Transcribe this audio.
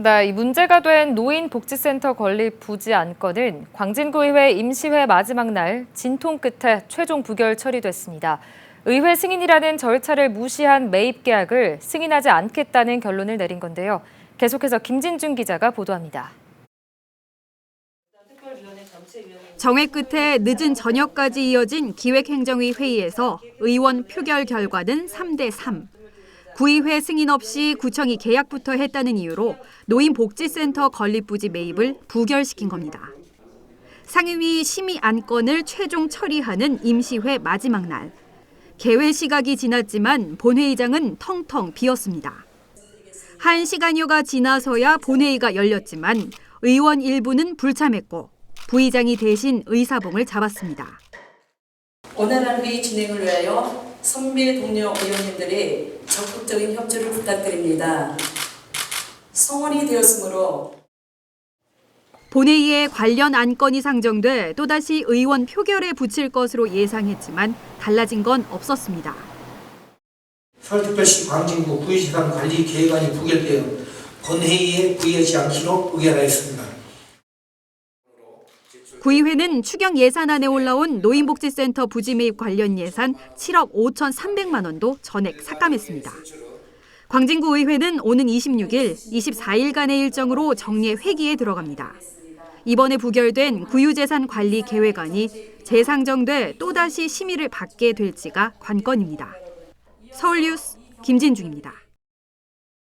네, 이 문제가 된 노인복지센터 건립 부지 안건은 광진구의회 임시회 마지막 날 진통 끝에 최종 부결 처리됐습니다. 의회 승인이라는 절차를 무시한 매입 계약을 승인하지 않겠다는 결론을 내린 건데요. 계속해서 김진중 기자가 보도합니다. 정회 끝에 늦은 저녁까지 이어진 기획행정위 회의에서 의원 표결 결과는 3대 3. 구의회 승인 없이 구청이 계약부터 했다는 이유로 노인복지센터 건립부지 매입을 부결시킨 겁니다. 상임위 심의 안건을 최종 처리하는 임시회 마지막 날. 개회 시각이 지났지만 본회의장은 텅텅 비었습니다. 한 시간여가 지나서야 본회의가 열렸지만 의원 일부는 불참했고 부의장이 대신 의사봉을 잡았습니다. 원활한 회의 진행을 위하여 선배 동료 의원님들의 적극적인 협조를 부탁드립니다. 성원이 되었으므로 본회의에 관련 안건이 상정돼 또다시 의원 표결에 붙일 것으로 예상했지만 달라진 건 없었습니다. 서울특별시 광진구 구의시간 관리 계획안이 부결되어 본회의에 부의하지 않기로 의결하였습니다. 구의회는 추경 예산안에 올라온 노인복지센터 부지 매입 관련 예산 7억 5,300만 원도 전액 삭감했습니다. 광진구 의회는 오는 26일, 24일간의 일정으로 정례 회기에 들어갑니다. 이번에 부결된 구유재산 관리 계획안이 재상정돼 또다시 심의를 받게 될지가 관건입니다. 서울뉴스 김진중입니다.